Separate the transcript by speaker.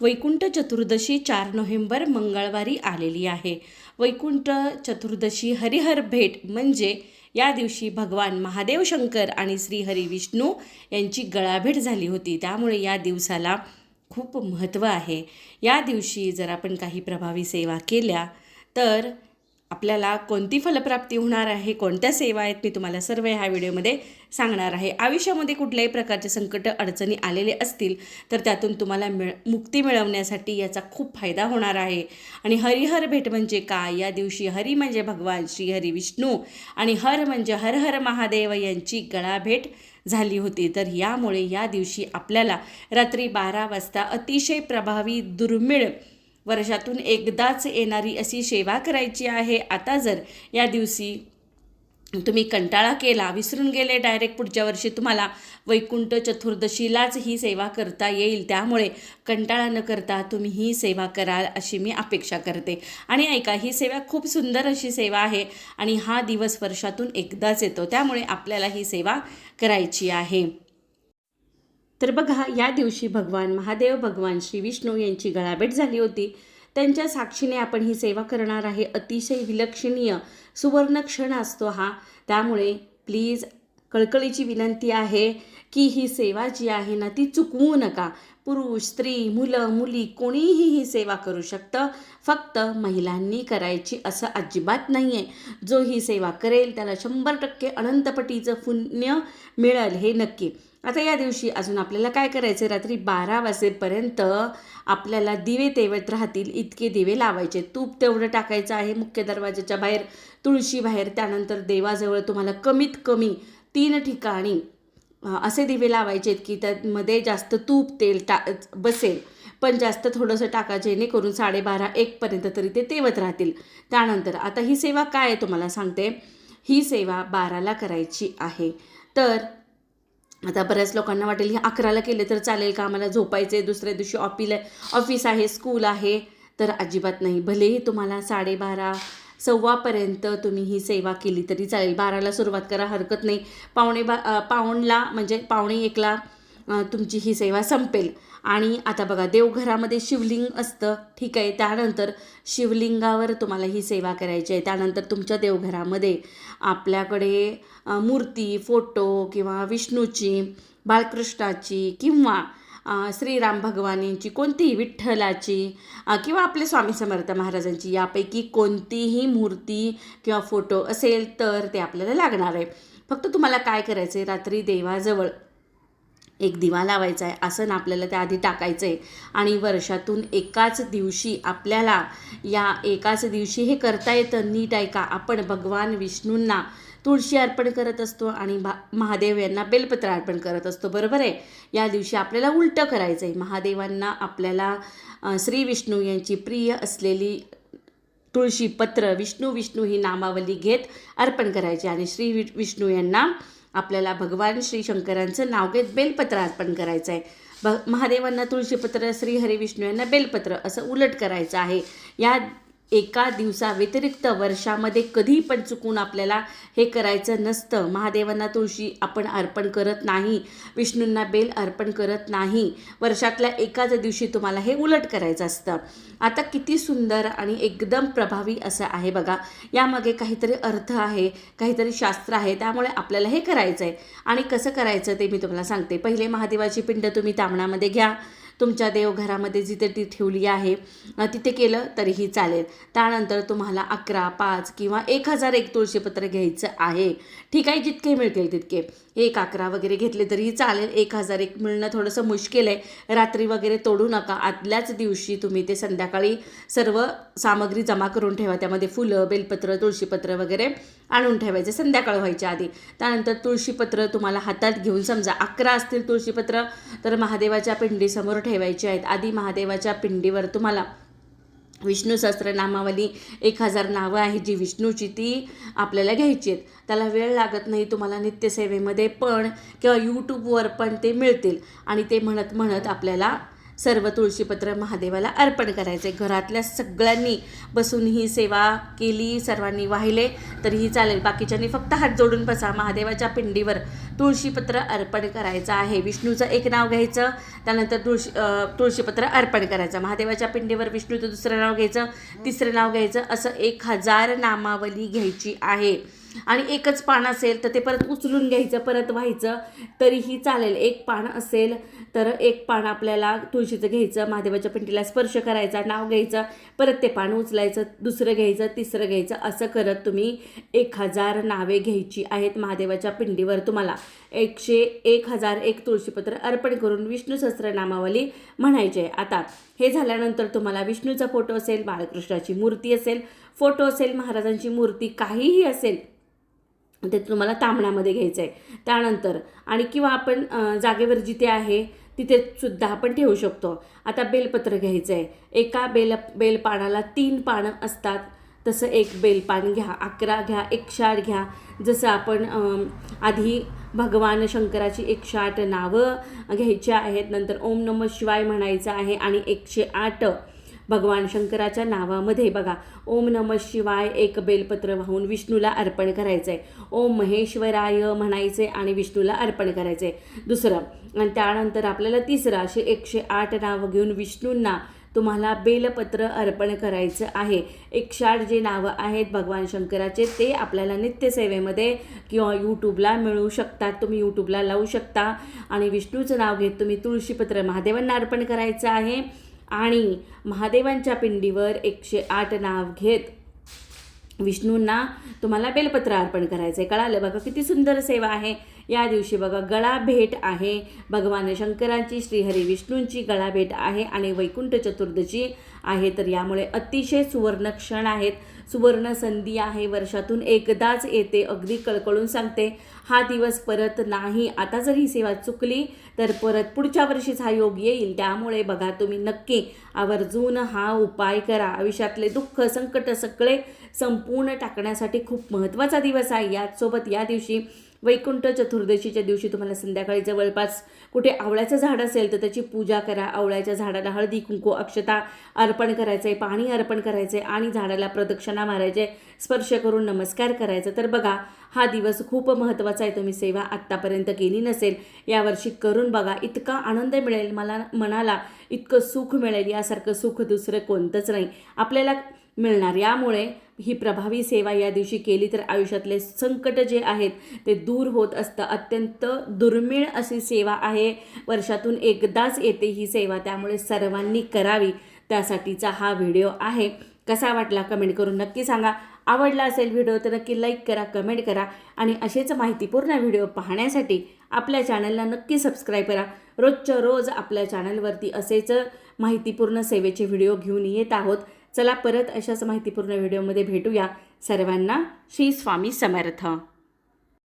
Speaker 1: वैकुंठ चतुर्दशी चार नोव्हेंबर मंगळवारी आलेली आहे. वैकुंठ चतुर्दशी हरिहर भेट म्हणजे या दिवशी भगवान महादेव शंकर आणि श्रीहरी विष्णू यांची गळाभेट झाली होती. त्यामुळे या दिवसाला खूप महत्त्व आहे. या दिवशी जर आपण काही प्रभावी सेवा केल्या तर आपल्याला कोणती फलप्राप्ती होणार आहे कोणत्या सेवा आहेत मी तुम्हाला सर्व ह्या व्हिडिओमध्ये सांगणार आहे. आयुष्यामध्ये कुठल्याही प्रकारचे संकट अडचणी आलेले असतील तर त्यातून तुम्हाला मिळ मुक्ती मिळवण्यासाठी याचा खूप फायदा होणार आहे. आणि हरिहर भेट म्हणजे काय? या दिवशी हरी म्हणजे भगवान श्री हरी विष्णू आणि हर म्हणजे हर हर महादेव यांची गळाभेट झाली होती. तर यामुळे या दिवशी आपल्याला रात्री बारा वाजता अतिशय प्रभावी दुर्मिळ वर्षातून एकदाच येणारी अशी सेवा करायची आहे. आता जर या दिवशी तुम्ही कंटाळा केला विसरून गेले डायरेक्ट पुढच्या वर्षी तुम्हाला वैकुंठ चतुर्दशीलाच ही सेवा करता येईल. त्यामुळे कंटाळा न करता तुम्ही ही सेवा कराल अशी मी अपेक्षा करते. आणि ऐका ही सेवा खूप सुंदर अशी सेवा आहे आणि हा दिवस वर्षातून एकदाच येतो. त्यामुळे आपल्याला ही सेवा करायची आहे. तर बघा या दिवशी भगवान महादेव भगवान श्री विष्णू यांची गळाभेट झाली होती. त्यांच्या साक्षीने आपण ही सेवा करणार आहे. अतिशय विलक्षणीय सुवर्ण क्षण असतो हा. त्यामुळे प्लीज कळकळीची विनंती आहे की ही सेवा जी आहे ना ती चुकवू नका. पुरुष स्त्री मुलं मुली कोणीही ही सेवा करू शकतं. फक्त महिलांनी करायची असं अजिबात नाही आहे जो ही सेवा करेल त्याला शंभर टक्के अनंतपटीचं पुण्य मिळेल हे नक्की. आता या दिवशी अजून आपल्याला काय करायचं? रात्री बारा वाजेपर्यंत आपल्याला दिवे तेवत राहतील. इतके दिवे लावायचे. तूप तेवढं टाकायचं आहे मुख्य दरवाजाच्या बाहेर तुळशी बाहेर त्यानंतर देवाजवळ तुम्हाला कमीत कमी तीन ठिकाणी असे दिवे लावायचे आहेत की त्यामध्ये जास्त तूप तेल टा बसेल. पण जास्त थोडंसं टाका जेणेकरून साडेबारा एकपर्यंत तरी ते तेवत राहतील. त्यानंतर आता ही सेवा काय आहे तुम्हाला सांगते. ही सेवा बाराला करायची आहे. तर आता बऱ्याच लोकांना वाटेल हे अकराला केले तर चालेल का? आम्हाला झोपायचं आहे दुसऱ्या दिवशी ऑफिला ऑफिस आहे स्कूल आहे. तर अजिबात नाही. भलेही तुम्हाला साडेबारा सव्वापर्यंत तुम्ही ही सेवा केली तरी चालेल. बाराला सुरुवात करा हरकत नाही. पावणे बा पाऊणला म्हणजे पावणे एकला तुमची ही सेवा संपेल. आणि आता बघा देवघरामध्ये शिवलिंग असतं. ठीक आहे त्यानंतर शिवलिंगावर तुम्हाला ही सेवा करायची आहे. त्यानंतर तुमच्या देवघरामध्ये आपल्याकडे मूर्ती फोटो किंवा विष्णूची बाळकृष्णाची किंवा श्रीराम भगवानींची कोणतीही विठ्ठलाची किंवा आपले स्वामी समर्थ महाराजांची यापैकी कोणतीही मूर्ती किंवा फोटो असेल तर ते आपल्याला लागणार आहे. फक्त तुम्हाला काय करायचं आहे रात्री देवाजवळ एक दिवा लावायचा आहे असं आपल्याला त्याआधी टाकायचं आहे आणि वर्षातून एकाच दिवशी आपल्याला या एकाच दिवशी हे करता येतं नीट ऐका. आपण भगवान विष्णूंना तुळशी अर्पण करत असतो आणि भा महादेव यांना बेलपत्र अर्पण करत असतो. बरोबर आहे? या दिवशी आपल्याला उलटं करायचं आहे महादेवांना आपल्याला श्री विष्णू यांची प्रिय असलेली तुळशी पत्र विष्णू विष्णू ही नामावली घेत अर्पण करायची आणि श्री वि विष्णू यांना आपल्याला भगवान श्री शंकरांचं नाव घेत बेलपत्र अर्पण करायचं आहे. भ महादेवांना तुळशीपत्र श्री हरिविष्णू यांना बेलपत्र असं उलट करायचं आहे. या एका दिवसाव्यतिरिक्त वर्षामध्ये कधी पण चुकून आपल्याला हे करायचं नसतं. महादेवांना तुळशी आपण अर्पण करत नाही. विष्णूंना बेल अर्पण करत नाही. वर्षातल्या एकाच दिवशी तुम्हाला हे उलट करायचं असतं. आता किती सुंदर आणि एकदम प्रभावी असं आहे बघा. यामागे काहीतरी अर्थ आहे काहीतरी शास्त्र आहे त्यामुळे आपल्याला हे करायचं आहे आणि कसं करायचं ते मी तुम्हाला सांगते. पहिले महादेवाची पिंड तुम्ही तामणामध्ये घ्या. तुमच्या देवघरामध्ये जिथे ती ठेवली आहे तिथे केलं तरीही चालेल. त्यानंतर तुम्हाला अकरा पाच किंवा एक हजार एक तुळशीपत्र घ्यायचं आहे. ठीक आहे जितके मिळतील तितके. एक अकरा वगैरे घेतले तरीही चालेल. एक हजार एक मिळणं थोडंसं मुश्किल आहे. रात्री वगैरे तोडू नका. आदल्याच दिवशी तुम्ही ते संध्याकाळी सर्व सामग्री जमा करून ठेवा. त्यामध्ये फुलं बेलपत्र तुळशीपत्र वगैरे आणून ठेवायचे संध्याकाळ व्हायच्या आधी. त्यानंतर तुळशीपत्र तुम्हाला हातात घेऊन समजा अकरा असतील तुळशीपत्र तर महादेवाच्या पिंडीसमोर ठेवायचे आहेत. आधी महादेवाच्या पिंडीवर तुम्हाला विष्णू सहस्त्रनामावली एक हजार नावं आहे जी विष्णूची ती आपल्याला घ्यायची आहेत. त्याला वेळ लागत नाही तुम्हाला नित्यसेवेमध्ये पण किंवा यूट्यूबवर पण ते मिळतील. आणि ते म्हणत म्हणत आपल्याला सर्व तुळशीपत्र महादेवाला अर्पण करायचे. घरातल्या सगळ्यांनी बसून ही सेवा केली सर्वांनी वाहिले तरीही चालेल. बाकीच्यांनी फक्त हात जोडून बसा. महादेवाच्या पिंडीवर तुळशीपत्र अर्पण करायचं आहे. विष्णूचं एक नाव घ्यायचं त्यानंतर तुळशी तुळशीपत्र अर्पण करायचं. महादेवाच्या पिंडीवर विष्णूचं दुसरं नाव घ्यायचं तिसरं नाव घ्यायचं असं एक हजार नामावली घ्यायची आहे. आणि एकच पान असेल तर ते परत उचलून घ्यायचं परत व्हायचं तरीही चालेल. एक पान असेल तर एक पान आपल्याला तुळशीचं घ्यायचं महादेवाच्या पिंडीला स्पर्श करायचा नाव घ्यायचं परत ते पान उचलायचं दुसरं घ्यायचं तिसरं घ्यायचं असं करत तुम्ही एक हजार नावे घ्यायची आहेत महादेवाच्या पिंडीवर तुम्हाला. एकशे एक हजार एक तुळशीपत्र अर्पण करून विष्णू सहस्रनामावली म्हणायचे. आहे आता हे झाल्यानंतर तुम्हाला विष्णूचा फोटो असेल बाळकृष्णाची मूर्ती असेल फोटो असेल महाराजांची मूर्ती काहीही असेल ते तुम्हाला तांबण्यामध्ये घ्यायचं आहे त्यानंतर आणि किंवा आपण जागेवर जिथे आहे तिथे सुद्धा आपण ठेवू शकतो. आता बेलपत्र घ्यायचं आहे एका बेल बेलपानाला तीन पानं असतात. तसं एक बेलपान घ्या अकरा घ्या एकशे आठ घ्या. जसं आपण आधी भगवान शंकराची एकशे आठ नावं घ्यायची आहेत. नंतर ओम नम शिवाय म्हणायचं आहे आणि एकशे आठ भगवान शंकराच्या नावामध्ये बघा ओम नम शिवाय एक बेलपत्र वाहून विष्णूला अर्पण करायचं आहे ओम महेश्वराय म्हणायचे आणि विष्णूला अर्पण करायचं आहे दुसरं आणि त्यानंतर आपल्याला तिसरं असे एकशे आठ नावं घेऊन विष्णूंना तुम्हाला बेलपत्र अर्पण करायचं आहे. एकशे आठ जे नावं आहेत भगवान शंकराचे ते आपल्याला नित्यसेवेमध्ये किंवा यूट्यूबला मिळू शकतात. तुम्ही यूट्यूबला लावू शकता. आणि विष्णूचं नाव घेत तुम्ही तुळशीपत्र महादेवांना अर्पण करायचं आहे. आणि महादेवांच्या पिंडीवर एकशे आठ नाव घेत विष्णूंना तुम्हाला बेलपत्र अर्पण करायचं आहे कळालं बघा किती सुंदर सेवा आहे. या दिवशी बघा गळा भेट आहे. भगवान शंकरांची श्रीहरी विष्णूंची गळा भेट आहे आणि वैकुंठ चतुर्दशी आहे. तर यामुळे अतिशय सुवर्ण क्षण आहेत. सुवर्ण संधी आहे. वर्षातून एकदाच येते. अगदी कळकळून सांगते हा दिवस परत नाही. आता जर ही सेवा चुकली तर परत पुढच्या वर्षीच हा योग येईल. त्यामुळे बघा तुम्ही नक्की आवर्जून हा उपाय करा. आयुष्यातले दुःख संकट सगळे संपूर्ण टाकण्यासाठी खूप महत्त्वाचा दिवस आहे. याचसोबत या दिवशी वैकुंठ चतुर्दशीच्या दिवशी तुम्हाला संध्याकाळी जवळपास कुठे आवळ्याचं झाड असेल तर त्याची पूजा करा. आवळ्याच्या झाडाला हळदी कुंकू अक्षता अर्पण करायचं आहे पाणी अर्पण करायचं आहे आणि झाडाला प्रदक्षिणा मारायचे स्पर्श करून नमस्कार करायचा. तर बघा हा दिवस खूप महत्त्वाचा आहे. तुम्ही सेवा आत्तापर्यंत केली नसेल यावर्षी करून बघा. इतका आनंद मिळेल मला मनाला इतकं सुख मिळेल. यासारखं सुख दुसरं कोणतंच नाही. आपल्याला मिळणार. यामुळे ही प्रभावी सेवा या दिवशी केली तर आयुष्यातले संकट जे आहेत ते दूर होत असतं. अत्यंत दुर्मिळ अशी सेवा आहे. वर्षातून एकदाच येते ही सेवा. त्यामुळे सर्वांनी करावी. त्यासाठीचा हा व्हिडिओ आहे. कसा वाटला कमेंट करून नक्की सांगा. आवडला असेल व्हिडिओ तर नक्की लाईक करा कमेंट करा आणि असेच माहितीपूर्ण व्हिडिओ पाहण्यासाठी आपल्या चॅनलला नक्की सबस्क्राईब करा. रोजच्या रोज आपल्या चॅनलवरती असेच माहितीपूर्ण सेवेचे व्हिडिओ घेऊन येत आहोत. चला परत अशाच माहितीपूर्ण व्हिडिओमध्ये भेटूया. सर्वांना श्री स्वामी समर्थ.